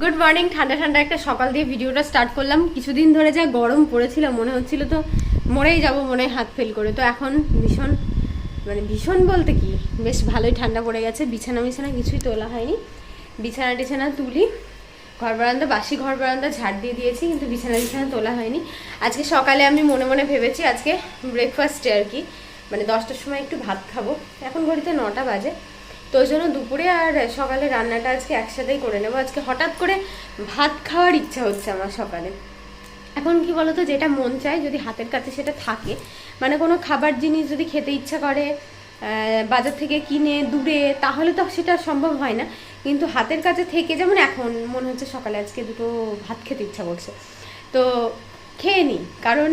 Good morning ঠান্ডা ঠান্ডা একটা সকাল দিয়ে ভিডিওটা স্টার্ট করলাম। কিছুদিন ধরে যা গরম পড়েছিল, মনে হচ্ছিল তো মরেই যাব, মনে হাত ফেল করে। তো এখন ভীষণ মানে ভীষণ বলতে কি, বেশ ভালোই ঠান্ডা পড়ে গেছে। বিছানা বিছানা কিছুই তোলা হয়নি। বিছানা টিছানা তুলি। ঘর বারান্দা, বাসি ঘর বারান্দা ঝাড় দিয়ে দিয়েছি, কিন্তু বিছানা বিছানা তোলা হয়নি। আজকে সকালে আমি মনে মনে ভেবেছি, আজকে ব্রেকফাস্টে আর কি মানে দশটার সময় একটু ভাত খাব। এখন ঘড়িতে নটা বাজে। তো ওই জন্য দুপুরে আর সকালে রান্নাটা আজকে একসাথেই করে নেব। আজকে হঠাৎ করে ভাত খাওয়ার ইচ্ছা হচ্ছে আমার সকালে। এখন কি বলতো, যেটা মন চায়, যদি হাতের কাছে সেটা থাকে মানে কোনো খাবার জিনিস যদি খেতে ইচ্ছা করে বাজার থেকে কিনে, দূরে, তাহলে তো সেটা সম্ভব হয় না। কিন্তু হাতের কাছে থেকে, যেমন এখন মনে হচ্ছে সকালে আজকে দুটো ভাত খেতে ইচ্ছা করছে। তো খেয়ে নিই কারণ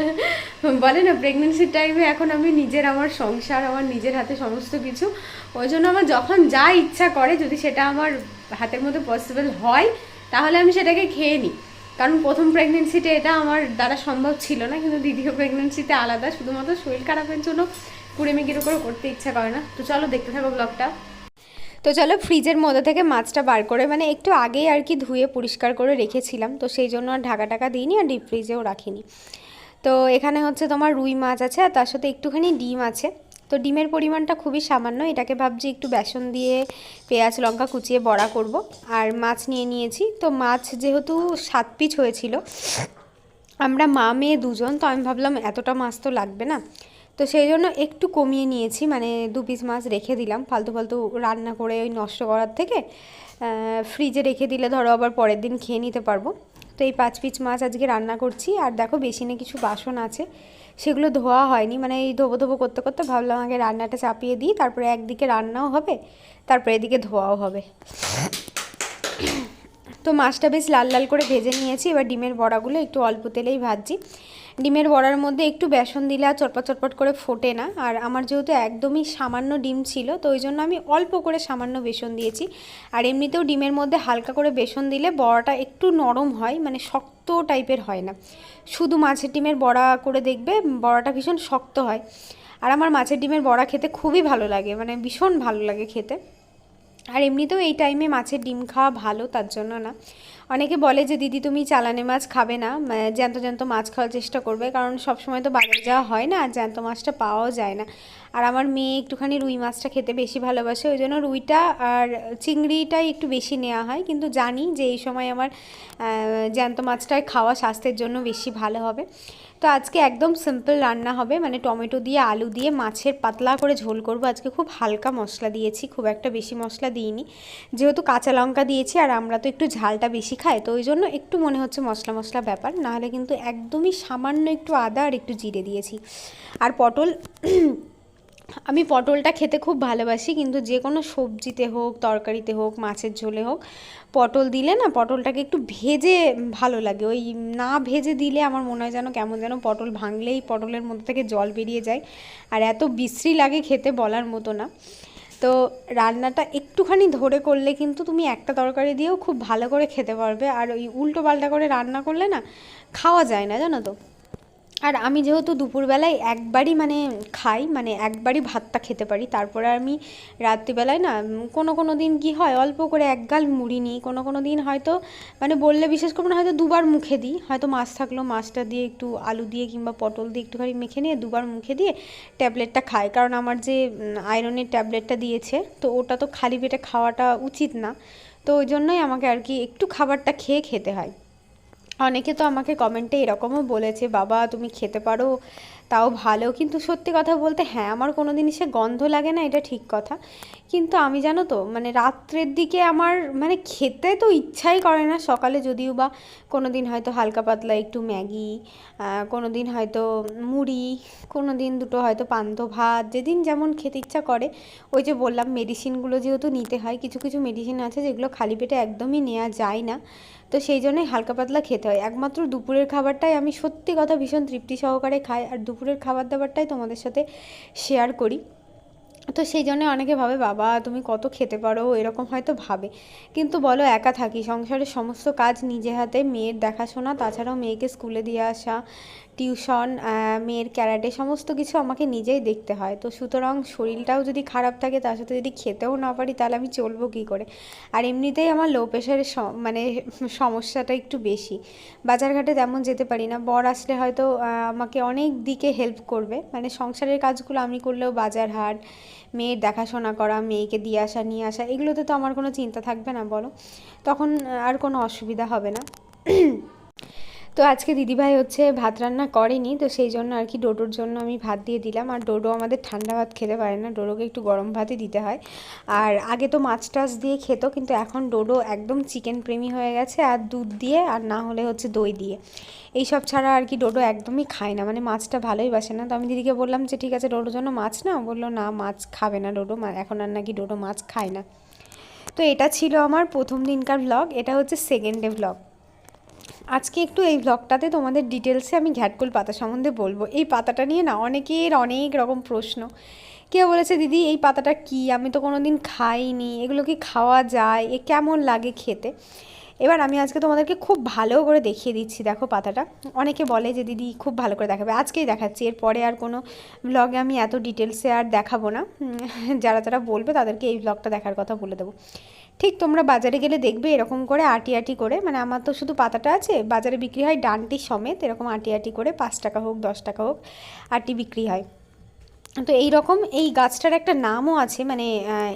বলে না প্রেগনেন্সির টাইমে এখন আমি নিজের, আমার সংসার, আমার নিজের হাতে সমস্ত কিছু। ওই জন্য আমার যখন যা ইচ্ছা করে, যদি সেটা আমার হাতের মধ্যে পসিবল হয়, তাহলে আমি সেটাকে খেয়ে নিই কারণ প্রথম প্রেগনেন্সিতে এটা আমার দ্বারা সম্ভব ছিল না, কিন্তু দ্বিতীয় প্রেগনেন্সিতে আলাদা। শুধুমাত্র শরীর খারাপের জন্য কুড়েমিকির করে করতে ইচ্ছা করে না। তো চলো দেখতে থাকো ব্লগটা তো চলো ফ্রিজের মধ্যে থেকে মাছটা বার করে মানে একটু আগেই আর কি ধুয়ে পরিষ্কার করে রেখেছিলাম। তো সেই জন্য আর ঢাকা টাকা দিইনি আর ডিপ ফ্রিজেও রাখিনি। তো এখানে হচ্ছে তোমার রুই মাছ আছে আর তার সাথে একটুখানি ডিম আছে। তো ডিমের পরিমাণটা খুবই সামান্য, এটাকে ভাবছি একটু বেসন দিয়ে পেঁয়াজ, লঙ্কা কুচিয়ে বড়া করব। আর মাছ নিয়ে নিয়েছি। তো মাছ যেহেতু সাত পিচ হয়েছিল, আমরা মা, মেয়ে দুজন, তো আমি ভাবলাম এতটা মাছ তো লাগবে না। তো সেই জন্য একটু কমিয়ে নিয়েছি মানে দু পিস মাছ রেখে দিলাম। ফালতু ফালতু রান্না করে ওই নষ্ট করার থেকে ফ্রিজে রেখে দিলে ধরো আবার পরের দিন খেয়ে নিতে পারব। তো এই পাঁচ পিস মাছ আজকে রান্না করছি, আর দেখো বেসিনে কিছু বাসন আছে, সেগুলো ধোয়া হয়নি। মানে এই ধোবো ধোবো করতে করতে ভাবলাম আগে রান্নাটা চাপিয়ে দিই, তারপরে একদিকে রান্নাও হবে, তারপরে এদিকে ধোয়াও হবে। তো মাছটা বেশ লাল লাল করে ভেজে নিয়েছি, এবার ডিমের বড়াগুলো একটু অল্প তেলেই ভাজছি। ডিমের বড়ার মধ্যে একটু বেসন দিলে আর চটপট চটপট করে ফোটে না। আর আমার যেহেতু একদমই সামান্য ডিম ছিল, তো ওই জন্য আমি অল্প করে সামান্য বেসন দিয়েছি। আর এমনিতেও ডিমের মধ্যে হালকা করে বেসন দিলে বড়াটা একটু নরম হয় মানে শক্ত টাইপের হয় না। শুধু মাছের ডিমের বড়া করে দেখবে, বড়াটা ভীষণ শক্ত হয়। আর আমার মাছের ডিমের বড়া খেতে খুবই ভালো লাগে মানে ভীষণ ভালো লাগে খেতে। আর এমনিতেও এই টাইমে মাছের ডিম খাওয়া ভালো, তার জন্য না। অনেকে বলে যে, দিদি, তুমি চালানে মাছ খাবে না জ্যান্ত জ্যান্ত মাছ খাওয়ার চেষ্টা করবে। কারণ সবসময় তো বাজারে যাওয়া হয় না, আর জ্যান্ত মাছটা পাওয়াও যায় না। আর আমার মেয়ে একটুখানি রুই মাছটা খেতে বেশি ভালোবাসে, ওই জন্য রুইটা আর চিংড়িটাই একটু বেশি নেওয়া হয়। কিন্তু জানি যে এই সময় আমার জ্যান্ত মাছটাই খাওয়া স্বাস্থ্যের জন্য বেশি ভালো হবে। তো আজকে একদম সিম্পল রান্না হবে মানে টমেটো দিয়ে, আলু দিয়ে, মাছের পাতলা করে ঝোল করব। আজকে খুব হালকা মশলা দিয়েছি, খুব একটা বেশি মশলা দিইনি। যেহেতু কাঁচা লঙ্কা দিয়েছি আর আমরা তো একটু ঝালটা বেশি খাই, তো ওই জন্য একটু মনে হচ্ছে মশলা মশলা ব্যাপার। নাহলে কিন্তু একদমই সামান্য একটু আদা আর একটু জিরে দিয়েছি। আর পটল আমি পটলটা খেতে খুব ভালোবাসি, কিন্তু যে কোনো সবজিতে হোক, তরকারিতে হোক, মাছের ঝোলে হোক, পটল দিলে না পটলটাকে একটু ভেজে ভালো লাগে। ওই না ভেজে দিলে আমার মনে হয় যেন কেমন যেন পটল ভাঙলেই পটলের মধ্যে থেকে জল বেরিয়ে যায়, আর এত বিশ্রী লাগে খেতে বলার মতো না। তো রান্নাটা একটুখানি ধরে করলে কিন্তু তুমি একটা তরকারি দিয়েও খুব ভালো করে খেতে পারবে, আর ওই উল্টো পাল্টা করে রান্না করলে না খাওয়া যায় না, জানো তো? আর আমি যেহেতু দুপুরবেলায় একবারই মানে খাই মানে একবারই ভাতটা খেতে পারি, তারপরে আমি রাত্রিবেলায় না কোনো কোনো দিন কি হয়, অল্প করে এক গাল মুড়ি নিই, কোনো কোনো দিন হয়তো মানে বললে বিশেষ করে না, হয়তো দুবার মুখে দিই, হয়তো মাছ থাকল মাছটা দিয়ে একটু আলু দিয়ে কিংবা পটল দিয়ে একটুখানি মেখে নিয়ে দুবার মুখে দিয়ে ট্যাবলেটটা খাই, কারণ আমার যে আয়রনের ট্যাবলেটটা দিয়েছে, তো ওটা তো খালি পেটে খাওয়াটা উচিত না, তো ওই জন্যই আমাকে আর কি একটু খাবারটা খেয়ে খেতে হয়। অনেকে তো আমাকে কমেন্টে এরকমও বলেছে, বাবা, তুমি খেতে পারো, তাও ভালো। কিন্তু সত্যি কথা বলতে হ্যাঁ আমার কোনো জিনিসে গন্ধ লাগে না, এটা ঠিক কথা। কিন্তু আমি জানো তো মানে রাত্রের দিকে আমার মানে খেতে তো ইচ্ছাই করে না সকালে, যদিও বা কোনো দিন হয়তো হালকা পাতলা একটু ম্যাগি কোনো দিন হয়তো মুড়ি কোনো দিন দুটো হয়তো পান্ত ভাত, যেদিন যেমন খেতে ইচ্ছা করে। ওই যে বললাম মেডিসিনগুলো যেহেতু নিতে হয়, কিছু কিছু মেডিসিন আছে যেগুলো খালি পেটে একদমই নেওয়া যায় না। তো সেই জন্যই হালকা পাতলা খেতে হয়। একমাত্র দুপুরের খাবারটাই আমি সত্যি কথা ভীষণ তৃপ্তি সহকারে খাই আর দুপুরের খাবার দাবারটাই তোমাদের সাথে শেয়ার করি। তো সেই জন্য অনেকে ভাবে, বাবা, তুমি কত খেতে পারো? এরকম হয়তো ভাবে। কিন্তু বলো, একা থাকি। সংসারের সমস্ত কাজ নিজে হাতে, মেয়ের দেখাশোনা, তাছাড়াও মেয়েকে স্কুলে দিয়ে আসা টিউশন মেয়ের ক্যারাটে সমস্ত কিছু আমাকে নিজেই দেখতে হয়। তো সুতরাং শরীরটাও যদি খারাপ থাকে, তার সাথে যদি খেতেও না পারি, তাহলে আমি চলবো কী করে? আর এমনিতেই আমার লো প্রেশারের মানে সমস্যাটা একটু বেশি। বাজারঘাটে তেমন যেতে পারি না। বর আসলে হয়তো আমাকে অনেক দিকে হেল্প করবে। মানে সংসারের কাজগুলো আমি করলেও বাজার হাট, মেয়ের দেখাশোনা করা, মেয়েকে দিয়ে আসা, নিয়ে আসা, এগুলোতে তো আমার কোনো চিন্তা থাকবে না, বলো। তখন আর কোনো অসুবিধা হবে না। তো আজকে দিদিভাই হচ্ছে ভাত রান্না করেনি, তো সেই জন্য আর কি ডোডোর জন্য আমি ভাত দিয়ে দিলাম। আর ডোডো আমাদের ঠান্ডা ভাত খেতে পারে না, ডোডোকে একটু গরম ভাতই দিতে হয়। আর আগে তো মাছ টাছ দিয়ে খেত, কিন্তু এখন ডোডো একদম চিকেন প্রেমী হয়ে গেছে, আর দুধ দিয়ে আর না হলে হচ্ছে দই দিয়ে। এইসব ছাড়া আর কি ডোডো একদমই খায় না মানে মাছটা ভালোই বাসে না। তো আমি দিদিকে বললাম যে, ঠিক আছে, ডোডোর জন্য মাছ না বলল, না, মাছ খাবে না ডোডো এখন আর নাকি ডোডো মাছ খায় না। তো এটা ছিল আমার প্রথম দিনকার ব্লগ এটা হচ্ছে সেকেন্ড ডে ব্লগ আজকে একটু এই ব্লগটাতে তোমাদের ডিটেলসে আমি ঘ্যাটকুল পাতা সম্বন্ধে বলব। এই পাতাটা নিয়ে না অনেকের অনেক রকম প্রশ্ন। কেউ বলেছে, দিদি, এই পাতাটা কি? আমি তো কোনো দিন খাইনি। এগুলো কি খাওয়া যায়? এ কেমন লাগে খেতে? এবার আমি আজকে তোমাদেরকে খুব ভালো করে দেখিয়ে দিচ্ছি, দেখো পাতাটা। অনেকে বলে যে, দিদি, খুব ভালো করে দেখাবে। আজকেই দেখাচ্ছি। এরপরে আর কোনো ব্লগে আমি এত ডিটেলসে আর দেখাবো না। যারা যারা বলবে তাদেরকে এই ব্লগটা দেখার কথা বলে দেবো। ঠিক তোমরা বাজারে গেলে দেখবে এরকম করে আটি আটি করে মানে আমার তো শুধু পাতাটা আছে বাজারে বিক্রি হয় ডানটি সমেত এরকম আটি আটি করে পাঁচ টাকা হোক দশ টাকা হোক আটি বিক্রি হয়। তো এই রকম এই গাছটার একটা নামও আছে মানে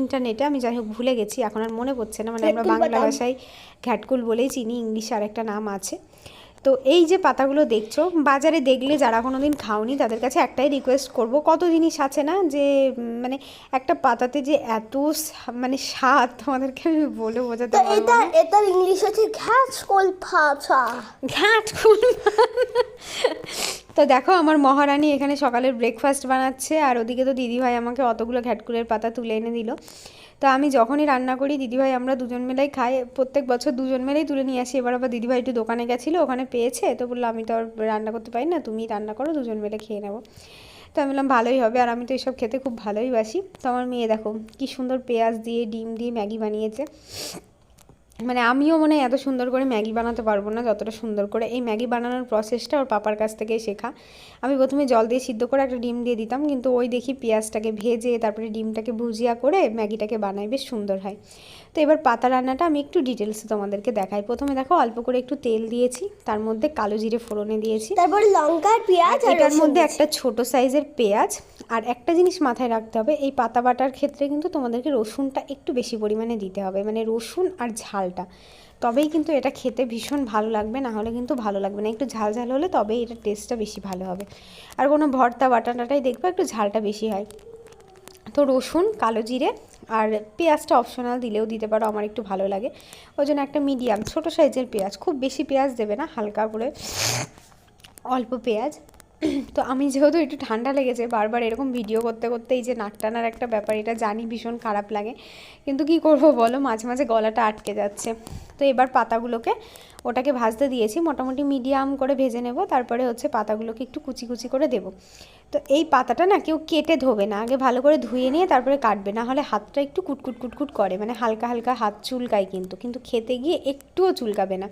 ইন্টারনেটে আমি যাই হোক ভুলে গেছি এখন আর মনে পড়ছে না মানে আমরা বাংলা ভাষায় ঘ্যাটকুল বলেই চিনি ইংলিশে আর একটা নাম আছে। তো এই যে পাতাগুলো দেখছ বাজারে দেখলে যারা কোনো দিন খাওনি তাদের কাছে একটাই রিকোয়েস্ট করব কত জিনিস আছে না যে মানে একটা পাতাতে যে এত মানে স্বাদ তোমাদেরকে আমি বলে বোঝাতে পারব এটা এটার ইংলিশ হচ্ছে ঘ্যাটকুল পাতা ঘ্যাটকুল তো দেখো আমার মহারানী এখানে সকালের ব্রেকফাস্ট বানাচ্ছে আর ওদিকে তো দিদিভাই আমাকে অতগুলো ঘ্যাটকুলের পাতা তুলে এনে দিল। তো আমি যখনই রান্না করি, দিদিভাই আমরা দুজন মিলাই খাই। প্রত্যেক বছর দুজন মিলেই তুলে নিয়ে আসি। এবার আবার দিদিভাই একটু দোকানে গেছিল, ওখানে পেয়েছে। তো বলল, আমি তো আর রান্না করতে পারি না তুমি রান্না করো, দুজন মিলে খেয়ে নেব। তো আমি বললাম, ভালোই হবে। আর আমি তো এইসব খেতে খুব ভালোই বাসি। তো আমার মেয়ে দেখো, কি সুন্দর পেঁয়াজ দিয়ে ডিম দিয়ে ম্যাগি বানিয়েছে। মানে আমিও মনে হয় এত সুন্দর করে ম্যাগি বানাতে পারব না যতটা সুন্দর করে এই ম্যাগি বানানোর প্রসেসটা ওর পাপার কাছ থেকেই শেখা। আমি প্রথমে জল দিয়ে সিদ্ধ করে একটা ডিম দিয়ে দিতাম কিন্তু ওই দেখি পেঁয়াজটাকে ভেজে তারপরে ডিমটাকে ভুজিয়া করে ম্যাগিটাকে বানাই বেশ সুন্দর হয়। তো এবার পাতা রান্নাটা আমি একটু ডিটেলসে তোমাদেরকে দেখাই। প্রথমে দেখো অল্প করে একটু তেল দিয়েছি তার মধ্যে কালো জিরে ফোড়নে দিয়েছি। তারপরে লঙ্কার পেঁয়াজ আর এটার মধ্যে একটা ছোট সাইজের পেঁয়াজ আর একটা জিনিস মাথায় রাখতে হবে এই পাতা বাটার ক্ষেত্রে কিন্তু তোমাদেরকে রসুনটা একটু বেশি পরিমাণে দিতে হবে। মানে রসুন আর ঝালটা। তবেই কিন্তু এটা খেতে ভীষণ ভালো লাগবে, না হলে কিন্তু ভালো লাগবে না। একটু ঝাল ঝাল হলে তবেই এটা টেস্টটা বেশি ভালো হবে। আর কোনো ভর্তা বাটাটাই দেখবে একটু ঝালটা বেশি হয়। তো রসুন, কালো জিরে আর পেঁয়াজটা অপশনাল দিলেও দিতে পারো, আমার একটু ভালো লাগে। ওই জন্য একটা মিডিয়াম ছোট সাইজের পেঁয়াজ। খুব বেশি পেঁয়াজ দেবে না, হালকা করে অল্প পেঁয়াজ। তো আমি যেহেতু একটু ঠান্ডা লেগেছে, বারবার এরকম ভিডিও করতে করতে এই যে নাক টানার একটা ব্যাপার, এটা জানি ভীষণ খারাপ লাগে। কিন্তু কি করব বলো, মাঝে মাঝে গলাটা আটকে যাচ্ছে। তো এবার পাতাগুলোকে, ওটাকে ভাজতে দিয়েছি, মোটামুটি মিডিয়াম করে ভেজে নেব, তারপরে হচ্ছে পাতাগুলোকে একটু কুচি কুচি করে দেবো। তো এই পাতাটা না কেউ কেটে ধোবে না, আগে ভালো করে ধুয়ে নিয়ে তারপরে কাটবে, না হলে হাতটা একটু কুটকুট কুটকুট করে মানে হালকা হালকা হাত চুলকায় কিন্তু কিন্তু খেতে গিয়ে একটুও চুলকাবে না।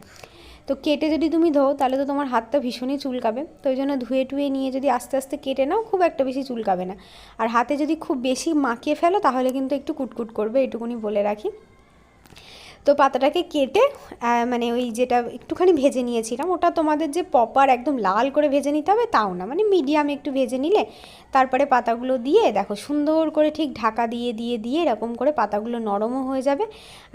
তো কেটে যদি তুমি ধো তাহলে তো তোমার হাতটা ভীষণই চুলকাবে। তো ওই জন্য ধুয়ে টুয়ে নিয়ে যদি আস্তে আস্তে কেটে নাও, খুব একটা বেশি চুলকাবে না। আর হাতে যদি খুব বেশি মাখিয়ে ফেলো, তাহলে কিন্তু একটু কুটকুট করবে, এটুকুনি বলে রাখি। তো পাতাটাকে কেটে মানে ওই যেটা একটুখানি ভেজে নিয়েছিলাম, ওটা তোমাদের যে পপার একদম লাল করে ভেজে নিতে হবে, তাও না। মানে মিডিয়াম একটু ভেজে নিলে, তারপরে পাতাগুলো দিয়ে দেখো সুন্দর করে ঠিক ঢাকা দিয়ে দিয়ে দিয়ে এরকম করে পাতাগুলো নরমও হয়ে যাবে,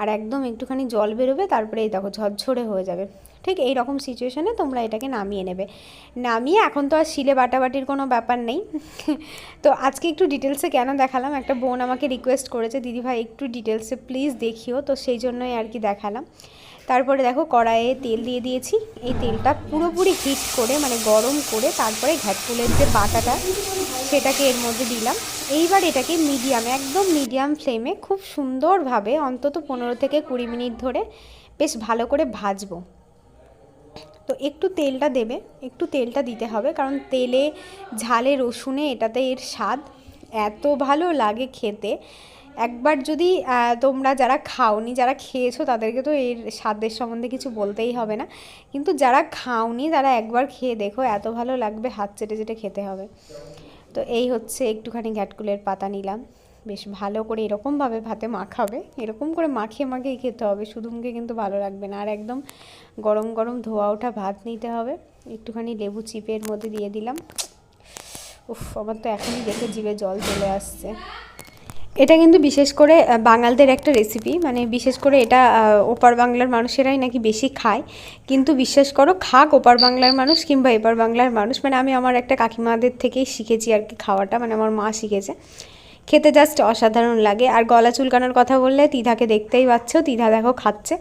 আর একদম একটুখানি জল বেরোবে, তারপরে এই দেখো ঝরঝরে হয়ে যাবে। ঠিক এই রকম সিচুয়েশানে তোমরা এটাকে নামিয়ে নেবে। নামিয়ে এখন তো আর শিলে বাটাবাটির কোনো ব্যাপার নেই। তো আজকে একটু ডিটেলসে কেন দেখালাম? একটা বোন আমাকে রিকোয়েস্ট করেছে, দিদিভাই, একটু ডিটেলসে প্লিজ দেখিও। তো সেই জন্যই আর কি দেখালাম। তারপরে দেখো কড়াইয়ে তেল দিয়ে দিয়েছি। এই তেলটা পুরোপুরি হিট করে মানে গরম করে তারপরে ঘ্যাটফুলের যে বাটাটা, সেটাকে এর মধ্যে দিলাম। এইবার এটাকে মিডিয়ামে একদম মিডিয়াম ফ্লেমে খুব সুন্দরভাবে অন্তত পনেরো থেকে কুড়ি মিনিট ধরে বেশ ভালো করে ভাজবো। তো একটু তেলটা দেবে, একটু তেলটা দিতে হবে কারণ তেলে ঝালে রসুনে এটাতে এর স্বাদ এত ভালো লাগে খেতে। একবার যদি তোমরা যারা খাওনি, যারা খেয়েছো তাদেরকে তো এর স্বাদের সম্বন্ধে কিছু বলতেই হবে না। কিন্তু যারা খাওনি, তারা একবার খেয়ে দেখো এত ভালো লাগবে হাত চেটে চেটে খেতে হবে। তো এই হচ্ছে একটুখানি ঘ্যাটকুলের পাতা নিলাম। বেশ ভালো করে এরকমভাবে ভাতে মাখাবে। এরকম করে মাখিয়ে মাখিয়ে খেতে হবে, শুধু মুখে কিন্তু ভালো লাগবে না। আর একদম গরম গরম ধোয়া ওঠা ভাত নিতে হবে। একটুখানি লেবু চিপের মধ্যে দিয়ে দিলাম। উফ আমার তো এখনই দেখে জিভে জল চলে আসছে। এটা কিন্তু বিশেষ করে বাঙালদের একটা রেসিপি মানে বিশেষ করে এটা ওপার বাংলার মানুষেরাই নাকি বেশি খায়। কিন্তু বিশ্বাস করো, খাক ওপার বাংলার মানুষ কিংবা এপার বাংলার মানুষ। মানে আমি আমার একটা কাকিমাদের থেকেই শিখেছি আর কি খাওয়াটা মানে আমার মা শিখেছে। খেতে জাস্ট অসাধারণ লাগে। আর গলা চুলকানোর কথা বললে তিধাকে দেখতেই পাচ্ছ, তিধা দেখো খাচ্ছে।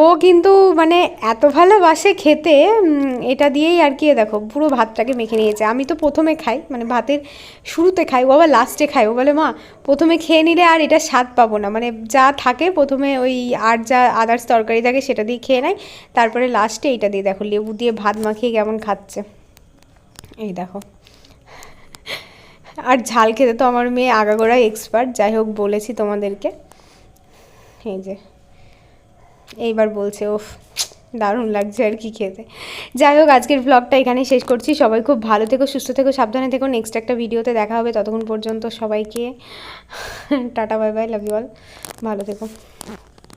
ও কিন্তু মানে এত ভালোবাসে খেতে এটা দিয়েই আর কি দেখো, পুরো ভাতটাকে মেখে নিয়েছে। আমি তো প্রথমে খাই মানে ভাতের শুরুতে খাই, ও আবার লাস্টে খাই ও বলে, মা, প্রথমে খেয়ে নিলে আর এটা স্বাদ পাবো না। মানে যা থাকে, প্রথমে ওই আর যা আদার্স তরকারি থাকে সেটা দিয়ে খেয়ে নেয়। তারপরে লাস্টে এইটা দিয়ে দেখো, লেবু দিয়ে ভাত মাখিয়ে কেমন খাচ্ছে। এই দেখো। আর ঝাল খেতে তো আমার মেয়ে আগাগোড়াই এক্সপার্ট যাই হোক বলেছি তোমাদেরকে। এই যে, এইবার বলছে ওফ দারুণ লাগছে আর কি খেতে। যাই হোক, আজকের ব্লগটা এখানেই শেষ করছি। সবাই খুব ভালো থেকো, সুস্থ থেকো, সাবধানে থেকো। নেক্সট একটা ভিডিওতে দেখা হবে। ততক্ষণ পর্যন্ত সবাইকে, tata, bye bye love you all ভালো থেকো।